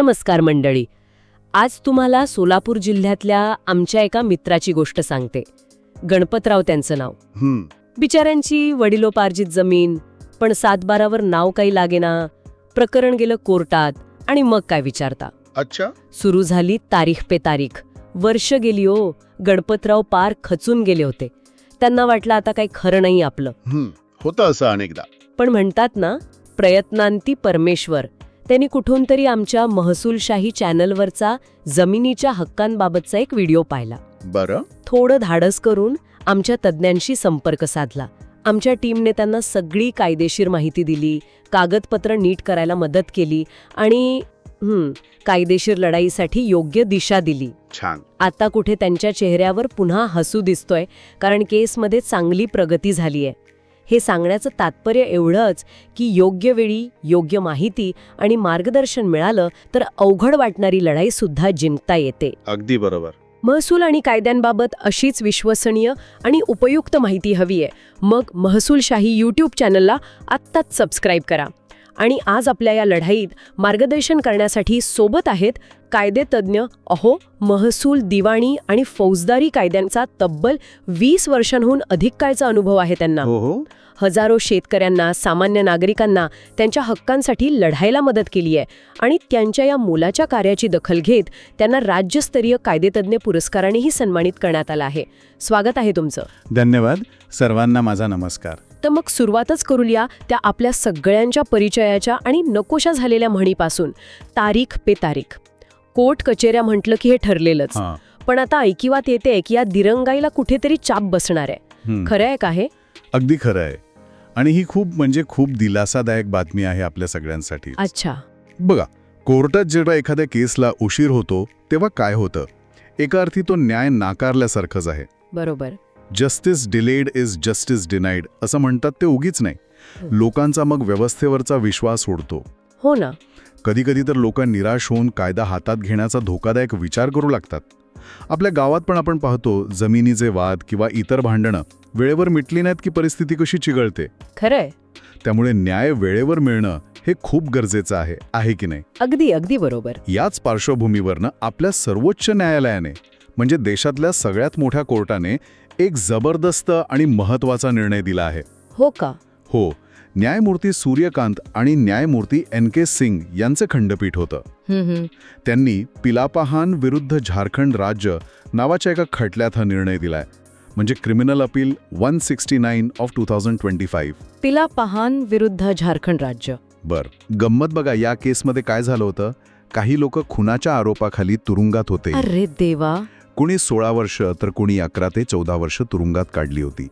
नमस्कार मंडळी. आज तुम्हाला सोलापूर जिल्ह्यातल्या आमच्या एका मित्राची गोष्ट सांगते. गणपतराव त्यांचं नाव. बिचाऱ्यांची वडिलोपार्जित जमीन पण सातबारावर नाव काही लागेना प्रकरण गेलं कोर्टात आणि मग काय विचारता. अच्छा. सुरू झाली तारीख पे तारीख. वर्ष गेली हो गणपतराव पार खचून गेले होते. त्यांना वाटलं आता काही खरं नाही आपलं. होतं असं अनेकदा. पण म्हणतात ना प्रयत्नांती परमेश्वर. त्यांनी कुठून तरी आमच्या महसूलशाही चॅनलवरचा जमिनीच्या हक्कांबाबतचा एक व्हिडिओ पाहिला. बरं. थोडं धाडस करून आमच्या तज्ज्ञांशी संपर्क साधला. आमच्या टीमने त्यांना सगळी कायदेशीर माहिती दिली कागदपत्र नीट करायला मदत केली आणि कायदेशीर लढाईसाठी योग्य दिशा दिली. छान. आता कुठे त्यांच्या चेहऱ्यावर पुन्हा हसू दिसतोय कारण केसमध्ये चांगली प्रगती झाली आहे हे सांगण्याचं तात्पर्य एवढंच की योग्य वेळी योग्य माहिती आणि मार्गदर्शन मिळालं तर अवघड वाटणारी लढाई सुद्धा जिंकता येते. अगदी बरोबर. महसूल आणि कायद्यांबाबत अशीच विश्वसनीय आणि उपयुक्त माहिती हवी आहे. मग महसूलशाही यूट्यूब चॅनलला आत्ताच सबस्क्राईब करा. आणि आज आपल्या या लढाईत मार्गदर्शन करण्यासाठी सोबत आहेत कायदेतज्ञ अहो महसूल दिवाणी आणि फौजदारी कायद्यांचा तब्बल वीस वर्षांहून अधिक काळचा अनुभव आहे त्यांना. हो हो. हजारो शेतकऱ्यांना सामान्य नागरिकांना त्यांच्या हक्कांसाठी लढायला मदत केली आहे आणि त्यांच्या या मोलाच्या कार्याची दखल घेत त्यांना राज्यस्तरीय कायदेतज्ञ पुरस्कारानेही सन्मानित करण्यात आलं आहे. स्वागत आहे तुमचं. धन्यवाद. सर्वांना माझा नमस्कार. तर मग सुरुवातच करूया त्या आपल्या सगळ्यांच्या परिचयाच्या आणि नकोशा झालेल्या म्हणीपासून. तारीख पे तारीख. कोर्ट कचेऱ्या म्हटलं की हे ठरलेलंच. पण आता ऐकिवात येते की या दिरंगाईला कुठेतरी चाप बसणार आहे. खरं आहे का हे? अगदी खरं आहे. आणि ही खूप म्हणजे खूप दिलासादायक बातमी आहे आपल्या सगळ्यांसाठी अच्छा. बघा कोर्टात जेव्हा एखाद्या केसला उशीर होतो तेव्हा काय होतं? एका अर्थी तो न्याय नाकारल्यासारखंच आहे. बरोबर. Justice delayed is justice denied असं म्हणतात ते उगीच नाही. लोकांचा मग व्यवस्थेवरचा विश्वास उडतो. हो ना. कधीकधी तर लोक निराश होऊन कायदा हातात घेण्याचा धोकादायक विचार करू लागतात. आपल्या गावात पण आपण पाहतो जमिनीचे वाद किंवा इतर भांडणं वेळेवर मिटली नाहीत की परिस्थिती कशी चिघळते. खरंय. त्यामुळे न्याय वेळेवर मिळणं हे खूप गरजेचं आहे आहे की नाही? अगदी अगदी बरोबर. याच पार्श्वभूमीवरनं आपल्या सर्वोच्च न्यायालयाने म्हणजे देशातल्या सगळ्यात मोठ्या कोर्टाने एक जबरदस्त आणि महत्त्वाचा निर्णय दिला आहे. हो का? हो. न्यायमूर्ती सूर्यकांत आणि न्यायमूर्ती एन के सिंग यांचं खंडपीठ होतं. त्यांनी पिलापाहान विरुद्ध झारखंड राज्य नावाच्या एका खटल्यात हा निर्णय दिलाय. म्हणजे criminal appeal one sixty nine of two thousand twenty five Pila Pahan विरुद्ध झारखंड राज्य. बर. गंमत बघा या केसमध्ये काय झालं होतं? काही लोक खुनाच्या आरोपाखाली तुरुंगात होते. अरे देवा! कुणी सोळा वर्ष तर कुणी अकरा ते चौदा वर्ष तुरुंगात काढली होती.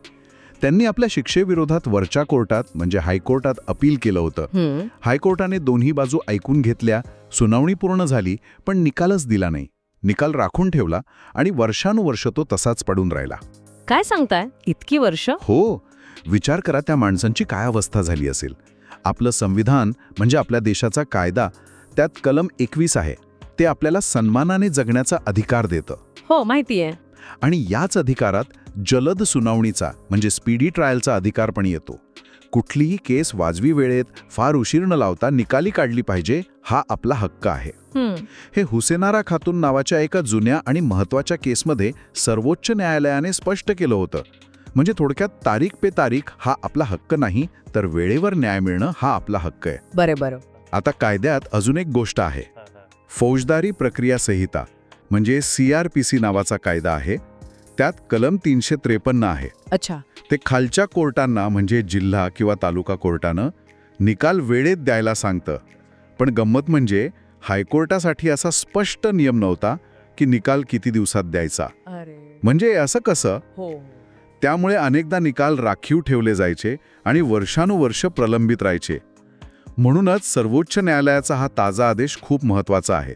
त्यांनी आपल्या शिक्षेविरोधात वरच्या कोर्टात म्हणजे हायकोर्टात अपील केलं होतं. हायकोर्टाने दोन्ही बाजू ऐकून घेतल्या सुनावणी पूर्ण झाली पण निकालच दिला नाही. निकाल राखून ठेवला आणि वर्षानुवर्ष तो तसाच पडून राहिला. काय सांगताय? इतकी वर्ष? हो. विचार करा त्या माणसांची काय अवस्था झाली असेल. आपलं संविधान म्हणजे आपल्या देशाचा कायदा त्यात कलम एकवीस आहे. ते आपल्याला सन्मानाने जगण्याचा अधिकार देतं. हो माहितीये. आणि याच अधिकारात जलद सुनावणीचा म्हणजे स्पीडी ट्रायलचा अधिकार पण येतो. कुठलीही केस वाजवी वेळेत फार उशीर न लावता निकाली काढली पाहिजे हा आपला हक्क आहे. हे हुसेनारा खातून नावाच्या एका जुन्या आणि महत्त्वाच्या केसमध्ये सर्वोच्च न्यायालयाने स्पष्ट केलं होतं. म्हणजे थोडक्यात तारीख पे तारीख हा आपला हक्क नाही तर वेळेवर न्याय मिळणं हा आपला हक्क आहे. बरे बरं आता कायद्यात अजून एक गोष्ट आहे. फौजदारी प्रक्रिया संहिता. म्हणजे सी आर पी सी नावाचा कायदा आहे त्यात कलम तीनशे त्रेपन्न आहे. अच्छा. ते खालच्या कोर्टांना म्हणजे जिल्हा किंवा तालुका कोर्टानं निकाल वेळेत द्यायला सांगतं. पण गंमत म्हणजे हायकोर्टासाठी असा स्पष्ट नियम नव्हता की निकाल किती दिवसात द्यायचा. म्हणजे असं कसं? हो. त्यामुळे अनेकदा निकाल राखीव ठेवले जायचे आणि वर्षानुवर्ष प्रलंबित राहायचे. म्हणूनच सर्वोच्च न्यायालयाचा हा ताजा आदेश खूप महत्त्वाचा आहे.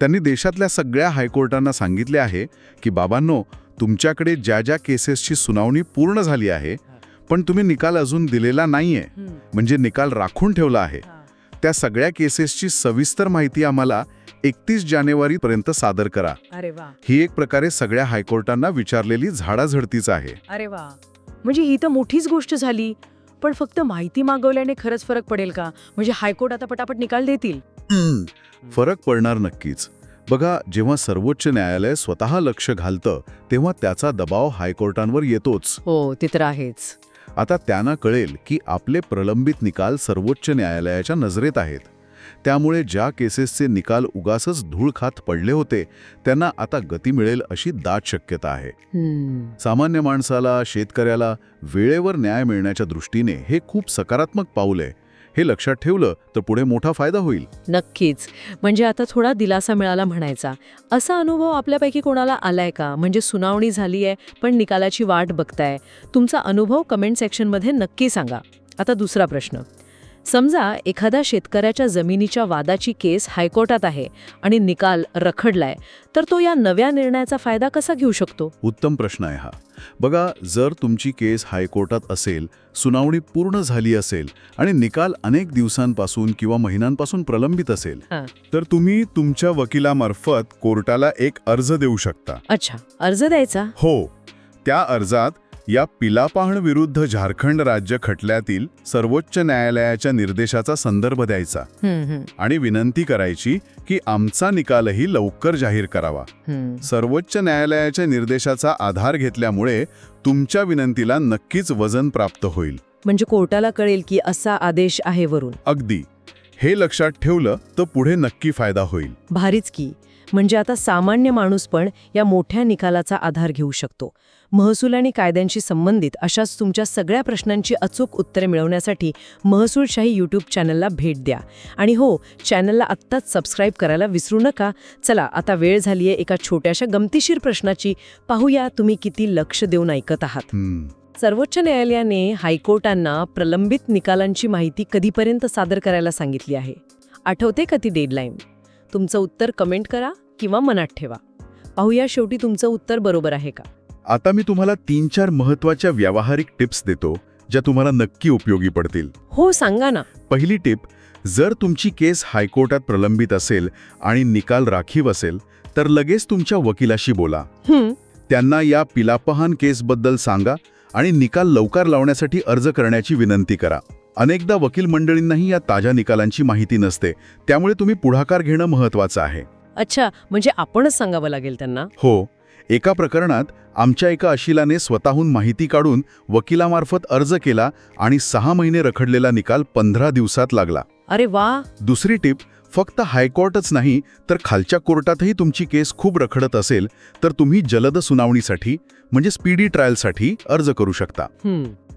त्यांनी देशातल्या सगळ्या हायकोर्टांना सांगितले आहे की बाबांनो तुमच्याकडे ज्या ज्या केसेसची सुनावणी पूर्ण झाली आहे पण तुम्ही निकाल अजून दिलेला नाहीये. म्हणजे निकाल राखून ठेवला आहे. त्या सगळ्या केसेसची सविस्तर माहिती आम्हाला एकतीस जानेवारीपर्यंत सादर करा. अरे वा. ही एक प्रकारे सगळ्या हायकोर्टांना विचारलेली झाडाझडतीच आहे. अरे वा. म्हणजे ही तर मोठीच गोष्ट झाली. पण फक्त माहिती मागवल्याने खरंच फरक पडेल का? म्हणजे हायकोर्ट आता पटापट निकाल देतील. फरक पडणार नक्कीच. बघा जेव्हा सर्वोच्च न्यायालय स्वतः लक्ष घालतं तेव्हा त्याचा दबाव हायकोर्टांवर येतोच. हो ते तर आहेच. आता त्यांना कळेल की आपले प्रलंबित निकाल सर्वोच्च न्यायालयाच्या नजरेत आहेत. त्यामुळे ज्या केसेसचे निकाल उगासच धूळ खात पडले होते त्यांना आता गती मिळेल अशी दाट शक्यता आहे. सामान्य माणसाला शेतकऱ्याला वेळेवर न्याय मिळण्याच्या दृष्टीने हे खूप सकारात्मक पाऊल आहे. हे लक्षात ठेवलं तर पुढे मोठा फायदा होईल. नक्कीच. म्हणजे आता थोडा दिलासा मिळाला म्हणायचा. असा अनुभव आपल्यापैकी कोणाला आलाय का? म्हणजे सुनावणी झाली आहे पण निकालाची वाट बघताय. तुमचा अनुभव कमेंट सेक्शनमध्ये नक्की सांगा. आता दुसरा प्रश्न. समजा एखाद्या शेतकऱ्याच्या जमिनीच्या वादाची केस हायकोर्टात आहे आणि निकाल रखडलाय तर तो या नव्या निर्णयाचा फायदा कसा घेऊ शकतो? उत्तम प्रश्न आहे हा. बघा जर तुमची केस हायकोर्टात असेल सुनावणी पूर्ण झाली असेल आणि निकाल अनेक दिवसांपासून किंवा महिन्यांपासून प्रलंबित असेल. तर तुम्ही तुमच्या वकिलामार्फत कोर्टाला एक अर्ज देऊ शकता. अच्छा. अर्ज द्यायचा? हो. त्या अर्जात या पिलापाहण विरुद्ध झारखंड राज्य खटल्यातील सर्वोच्च न्यायालयाच्या निर्देशाचा संदर्भ द्यायचा. आणि विनंती करायची की आमचा निकालही लवकर जाहीर करावा. सर्वोच्च न्यायालयाच्या निर्देशाचा आधार घेतल्यामुळे तुमच्या विनंतीला नक्कीच वजन प्राप्त होईल. म्हणजे कोर्टाला कळेल की असा आदेश आहे वरून. अगदी. हे लक्षात ठेवलं तर पुढे नक्की फायदा होईल. भारीच की. म्हणजे आता सामान्य माणूस पण या मोठ्या निकालाचा आधार घेऊ शकतो. महसूल आणि कायद्यांशी संबंधित अशाच तुमच्या सगळ्या प्रश्नांची अचूक उत्तरे मिळवण्यासाठी महसूलशाही यूट्यूब चॅनलला भेट द्या. आणि हो चॅनलला आत्ताच सबस्क्राईब करायला विसरू नका. चला आता वेळ झाली आहे एका छोट्याशा गमतीशीर प्रश्नाची. पाहूया तुम्ही किती लक्ष देऊन ऐकत आहात. सर्वोच्च न्यायालयाने हायकोर्टांना प्रलंबित निकालांची माहिती कधीपर्यंत सादर करायला सांगितली आहे? आठवते का ती डेडलाईन तुमचं उत्तर कमेंट करा किंवा मनात ठेवा. पाहूया शेवटी तुमचं उत्तर बरोबर आहे का? आता मी तुम्हाला तीन चार महत्त्वाच्या व्यावहारिक टिप्स देतो ज्या तुम्हाला नक्की उपयोगी पडतील. हो सांगा ना. पहिली टिप जर तुमची केस हायकोर्टात प्रलंबित असेल आणि निकाल राखीव असेल तर लगेच तुमच्या वकिलाशी बोला. त्यांना या पिलापहान केसबद्दल सांगा आणि निकाल लवकर लावण्यासाठी अर्ज करण्याची विनंती करा. अनेकदा वकील मंडळींनाही या ताज्या निकालांची माहिती नसते. त्यामुळे तुम्ही पुढाकार घेणं महत्वाचं आहे. अच्छा म्हणजे आपणच सांगावं लागेल त्यांना? हो. एका प्रकरणात आमच्या एका अशिलाने स्वतःहून माहिती काढून वकिलामार्फत अर्ज केला आणि सहा महिने रखडलेला निकाल पंधरा दिवसात लागला. अरे वा! दुसरी टिप फक्त हायकोर्टच नाही तर खालच्या कोर्टातही तुमची केस खूप रखडत असेल तर तुम्ही जलद सुनावणीसाठी म्हणजे स्पीडी ट्रायलसाठी अर्ज करू शकता.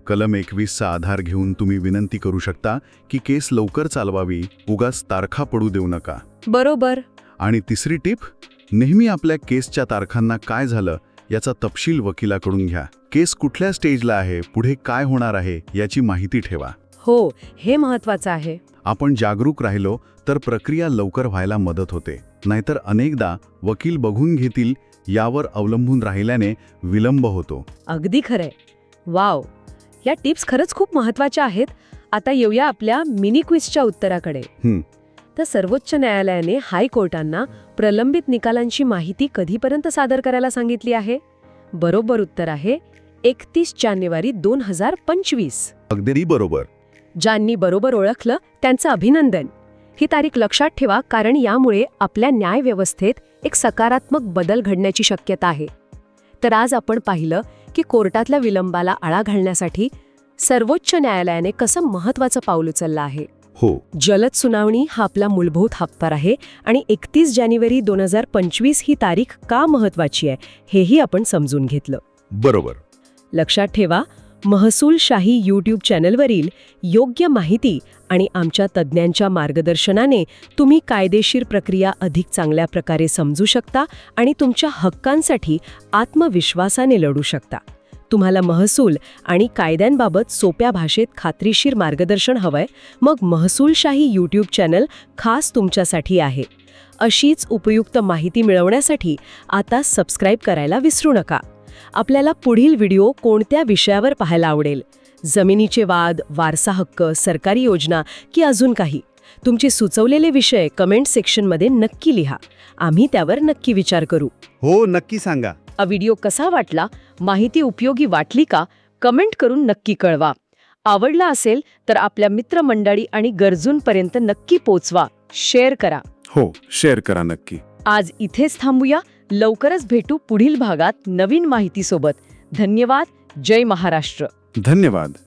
कलम एकवीसचा आधार घेऊन तुम्ही विनंती करू शकता की केस लवकर चालवावी उगाच तारखा पडू देऊ नका. बरोबर. आणि तिसरी टिप नेहमी आपल्या केसच्या तारखांना काय झालं याचा तपशील वकिलाकडून घ्या. केस कुठल्या स्टेजला आहे पुढे काय होणार आहे याची माहिती ठेवा. हो हे महत्वाचं आहे. आपण जागरूक राहिलो तर प्रक्रिया लवकर व्हायला मदत होते. नाहीतर अनेकदा वकील बघून घेतील यावर अवलंबून राहिल्याने विलंब होतो. अगदी खरंय. वाव. या टिप्स खरंच खूप महत्त्वाच्या आहेत. आता येऊया आपल्या मिनी क्विजच्या उत्तराकडे. तर सर्वोच्च न्यायालयाने हायकोर्टांना प्रलंबित निकालांची माहिती कधीपर्यंत सादर करायला सांगितली आहे? बरोबर उत्तर आहे एकतीस जानेवारी दोन हजार पंचवीस. अगदी बरोबर. ज्यांनी बरोबर ओळखलं त्यांचं अभिनंदन. ही तारीख लक्षात ठेवा कारण यामुळे आपल्या न्यायव्यवस्थेत एक सकारात्मक बदल घडण्याची शक्यता आहे. तर आज आपण पाहिलं की कोर्टातल्या विलंबाला आळा घालण्यासाठी सर्वोच्च न्यायालयाने कसं महत्वाचं पाऊल उचललं आहे? हो. जलद सुनावणी हा आपला मूलभूत हक्कार आहे आणि एकतीस जानेवारी दोन हजार पंचवीस ही तारीख का महत्वाची आहे हेही आपण समजून घेतलं. बरोबर. लक्षात ठेवा महसूलशाही यूट्यूब चॅनलवरील योग्य माहिती आणि आमच्या तज्ज्ञांच्या मार्गदर्शनाने तुम्ही कायदेशीर प्रक्रिया अधिक चांगल्या प्रकारे समजू शकता आणि तुमच्या हक्कांसाठी आत्मविश्वासाने लढू शकता. तुम्हाला महसूल आणि कायद्यांबाबत सोप्या भाषेत खात्रीशीर मार्गदर्शन हवंय. मग महसूलशाही यूट्यूब चॅनल खास तुमच्यासाठी आहे. अशीच उपयुक्त माहिती मिळवण्यासाठी आता सबस्क्राईब करायला विसरू नका. आपल्याला पुढील व्हिडिओ कोणत्या विषयावर पाहायला आवडेल? जमिनीचे वाद वारसा हक्क सरकारी योजना की अजून काही? तुमचे सुचवलेले विषय कमेंट सेक्शनमध्ये नक्की लिहा. आम्ही त्यावर नक्की विचार करू. हो नक्की सांगा. हा व्हिडिओ कसा वाटला? माहिती उपयोगी वाटली का? कमेंट करून नक्की कळवा. आवडला असेल तर आपल्या मित्रमंडळी आणि गरजूंपर्यंत नक्की पोचवा. शेअर करा. हो शेअर करा नक्की. आज इथेच थांबूया. लवकरच भेटू पुढील भागात नवीन माहितीसोबत. धन्यवाद. जय महाराष्ट्र. धन्यवाद.